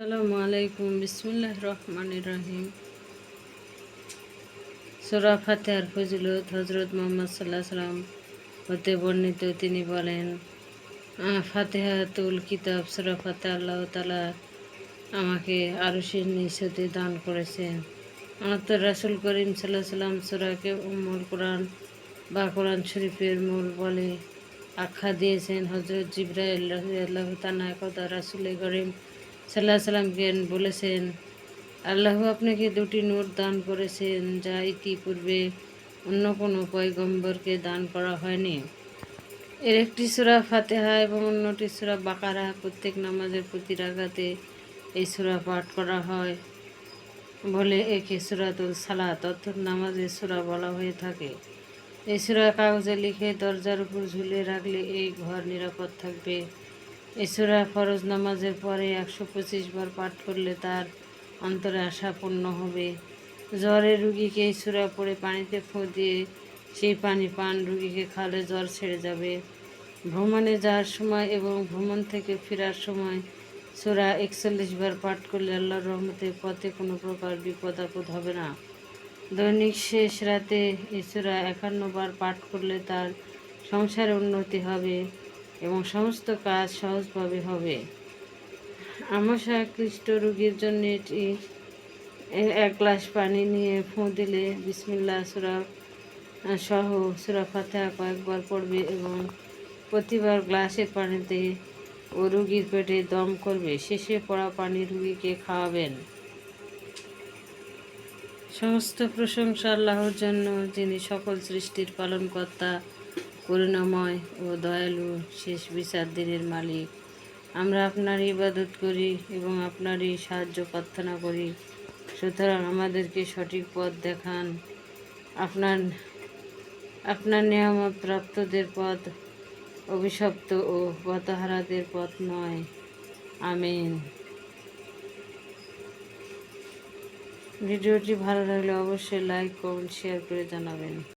আসসালামু আলাইকুম বিসমুল্লাহ রহমান রহিম। সোরা ফাতেহার ফজিলত হজরত মোহাম্মদ সাল্লাহ সাল্লাম হতে বর্ণিত তিনি বলেন "আহ, ফাতেহাতুল কিতাব সোরা আল্লাহ আমাকে দান করেছেন। তো রাসুল করিম সাল্লাহ সাল্লাম সোরাকে উম্মুল কোরআন বা কোরআন শরীফের মূল বলে আখ্যা দিয়েছেন। আল্লাহ তানা কথা করিম সাল্লাহ সাল্লামকে বলেছেন। আল্লাহ আপনাকে দুটি নোট দান করেছেন, যা ইতিপূর্বে অন্য কোনো পয়গম্বরকে দান করা হয়নি। এর একটি সুরা ফাতেহা এবং অন্যটি সুরা বাকারা। প্রত্যেক নামাজের প্রতি রাগাতে এই সুরা পাঠ করা হয়। বলে একে সুরাতুল সালাত, অর্থাৎ নামাজের সুরা বলা হয়ে থাকে। এই সুরা কাগজে লিখে দরজার উপর ঝুলে রাখলে এই ঘর নিরাপদ থাকবে। এই ফরজ নামাজের পরে একশো পঁচিশ বার পাঠ করলে তার অন্তরে আশা পূর্ণ হবে। জ্বরের রুগীকে এই পড়ে পানিতে ফু দিয়ে সেই পানি পান রুগীকে খালে জ্বর ছেড়ে যাবে। ভ্রমণে যাওয়ার সময় এবং ভ্রমণ থেকে ফেরার সময় সুরা একচল্লিশ বার পাঠ করলে আল্লাহর রহমতের পথে কোনো প্রকার বিপদ আপদ হবে না। দৈনিক শেষ রাতে ইসুরা একান্ন বার পাঠ করলে তার সংসারে উন্নতি হবে। এবং সমস্ত কাজ সহজভাবে হবে। আমাশা ক্লিষ্ট রোগীর জন্য এটি এক গ্লাস পানি নিয়ে ফুঁ দিলে বিসমিল্লা সুরা, সহ সুরা ফাতেহা কয়েকবার পড়বে এবং প্রতিবার গ্লাসের পানিতে ও রুগীর পেটে দম করবে। শেষে পড়া পানি রুগীকে খাওয়াবেন। সমস্ত প্রশংসা আল্লাহর জন্য যিনি সকল সৃষ্টির পালনকর্তা করুণাময় ও দয়ালু শেষ বিচার দিনের মালিক। আমরা আপনার ইবাদত করি এবং আপনারই সাহায্য প্রার্থনা করি। সুতরাং আমাদেরকে সঠিক পথ দেখান। আপনার আপনার নিয়ামত প্রাপ্তদের পথ অভিশপ্ত ও পথহারাদের পথ নয়। আমিন। ভিডিওটি ভালো লাগলে অবশ্যই লাইক, কমেন্ট, শেয়ার করে জানাবেন।